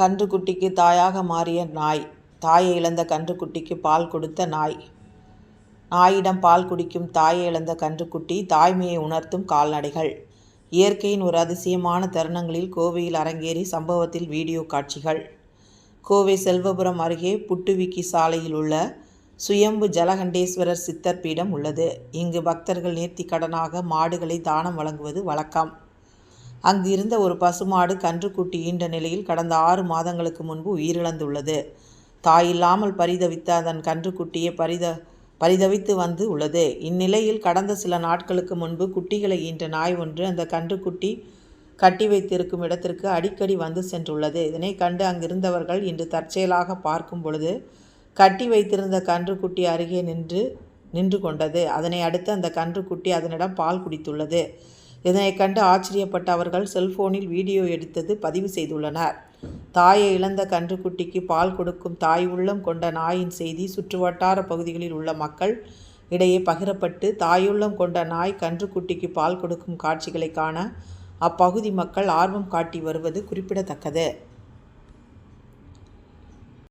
கன்றுக்குட்டிக்கு தாயாக மாறிய நாய். தாயை இழந்த கன்றுக்குட்டிக்கு பால் கொடுத்த நாய். நாயிடம் பால் குடிக்கும் தாயை இழந்த கன்றுக்குட்டி தாய்மையை உணர்த்தும் கால்நடைகள். இயற்கையின் ஒரு அதிசயமான தருணங்களில் கோவையில் அரங்கேறி சம்பவத்தில் வீடியோ காட்சிகள். கோவை செல்வபுரம் அருகே புட்டுவிக்கி சாலையில் உள்ள சுயம்பு ஜலகண்டேஸ்வரர் சித்தர் பீடம் உள்ளது. இங்கு பக்தர்கள் நேர்த்தி கடனாக மாடுகளை தானம் வழங்குவது வழக்கம். அங்கு இருந்த ஒரு பசுமாடு கன்றுக்குட்டி ஈன்ற நிலையில் கடந்த ஆறு மாதங்களுக்கு முன்பு உயிரிழந்துள்ளது. தாயில்லாமல் பரிதவித்த அதன் கன்றுக்குட்டியை பரித பரிதவித்து வந்து உள்ளது. இந்நிலையில் கடந்த சில நாட்களுக்கு முன்பு குட்டிகளை ஈன்ற நாய் ஒன்று அந்த கன்றுக்குட்டி கட்டி வைத்திருக்கும் இடத்திற்கு அடிக்கடி வந்து சென்றுள்ளது. இதனை கண்டு அங்கிருந்தவர்கள் இன்று தற்செயலாக பார்க்கும் பொழுது கட்டி வைத்திருந்த கன்றுக்குட்டி அருகே நின்று நின்று கொண்டது. அதனை அடுத்து அந்த கன்றுக்குட்டி அதனிடம் பால் குடித்துள்ளது. இதனை கண்டு ஆச்சரியப்பட்ட அவர்கள் செல்போனில் வீடியோ எடுத்தது பதிவு செய்துள்ளனர். தாயை இழந்த கன்றுக்குட்டிக்கு பால் கொடுக்கும் தாய் உள்ளம் கொண்ட நாயின் செய்தி சுற்றுவட்டார பகுதிகளில் உள்ள மக்கள் இடையே பகிரப்பட்டு தாயுள்ளம் கொண்ட நாய் கன்றுக்குட்டிக்கு பால் கொடுக்கும் காட்சிகளை காண அப்பகுதி மக்கள் ஆர்வம் காட்டி வருவது குறிப்பிடத்தக்கது.